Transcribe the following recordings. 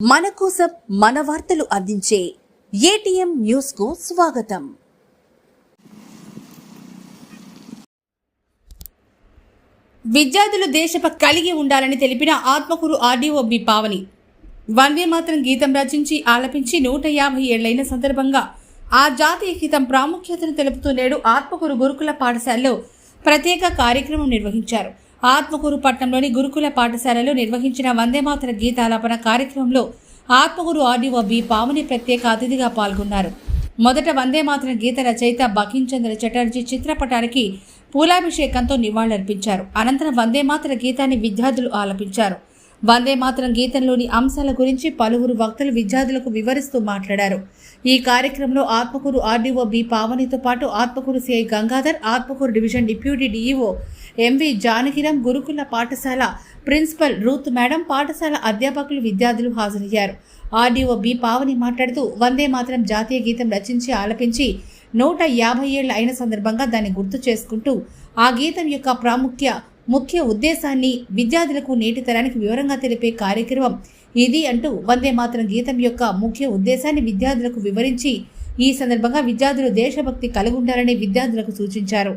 మన కోసం మన వార్తలు అందించే ఏటీఎం న్యూస్కు స్వాగతం. విద్యార్థులు దేశభక్తి కలిగి ఉండాలని తెలిపిన ఆత్మకూరు ఆర్డీఓ బి పావని. వందే మాత్రం గీతం రచించి ఆలపించి నూట యాభై ఏళ్ళైన సందర్భంగా ఆ జాతీయ గీతం ప్రాముఖ్యతను తెలుపుతూ నేడు ఆత్మకూరు గురుకుల పాఠశాలలో ప్రత్యేక కార్యక్రమం నిర్వహించారు. ఆత్మకూరు పట్టణంలోని గురుకుల పాఠశాలలో నిర్వహించిన వందేమాతర గీతాలాపన కార్యక్రమంలో ఆత్మగురు ఆర్డీఓ బి పావని ప్రత్యేక అతిథిగా పాల్గొన్నారు. మొదట వందేమాతర గీత రచయిత బకించంద్ర చటర్జీ చిత్రపటానికి పూలాభిషేకంతో నివాళులర్పించారు. అనంతరం వందేమాతర గీతాన్ని విద్యార్థులు ఆలపించారు. వందేమాతరం గీతంలోని అంశాల గురించి పలువురు వక్తలు విద్యార్థులకు వివరిస్తూ మాట్లాడారు. ఈ కార్యక్రమంలో ఆత్మకూరు ఆర్డీఓ బి పావనితో పాటు Atmakur CI Gangadhar Atmakur division deputy DEO MV Janakiram గురుకుల పాఠశాల ప్రిన్సిపల్ రూత్ మేడం పాఠశాల అధ్యాపకులు విద్యార్థులు హాజరయ్యారు. ఆర్డీఓ బి పావని మాట్లాడుతూ వందే మాత్రం జాతీయ గీతం రచించి ఆలపించి నూట యాభై ఏళ్ళు అయిన సందర్భంగా దాన్ని గుర్తు చేసుకుంటూ ఆ గీతం యొక్క ప్రాముఖ్య ముఖ్య ఉద్దేశాన్ని విద్యార్థులకు నేటి తరానికి వివరంగా తెలిపే కార్యక్రమం ఇది అంటూ వందే మాత్రం గీతం యొక్క ముఖ్య ఉద్దేశాన్ని విద్యార్థులకు వివరించి ఈ సందర్భంగా విద్యార్థులు దేశభక్తి కలిగి ఉండాలని విద్యార్థులకు సూచించారు.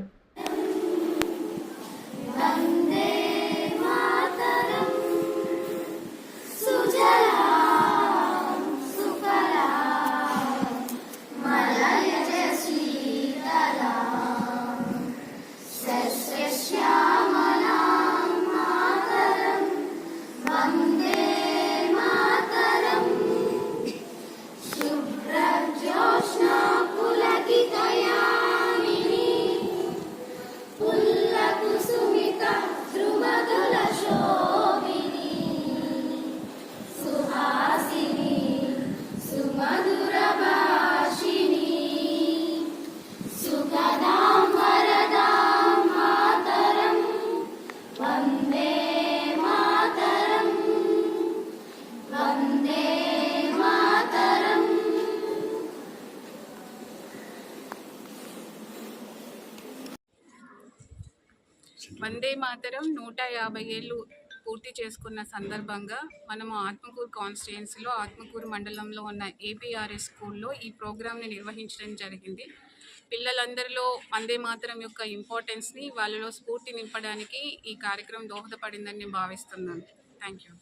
వందే మాతరం నూట యాభై ఏళ్ళు పూర్తి చేసుకున్న సందర్భంగా మనము ఆత్మకూరు కాన్స్టిట్యున్సీలో ఆత్మకూరు మండలంలో ఉన్న ఏపీఆర్ఎస్ స్కూల్లో ఈ ప్రోగ్రామ్ని నిర్వహించడం జరిగింది. పిల్లలందరిలో వందే మాతరం యొక్క ఇంపార్టెన్స్ని వాళ్ళలో స్ఫూర్తి నింపడానికి ఈ కార్యక్రమం దోహదపడిందని నేను భావిస్తున్నాను. Thank you.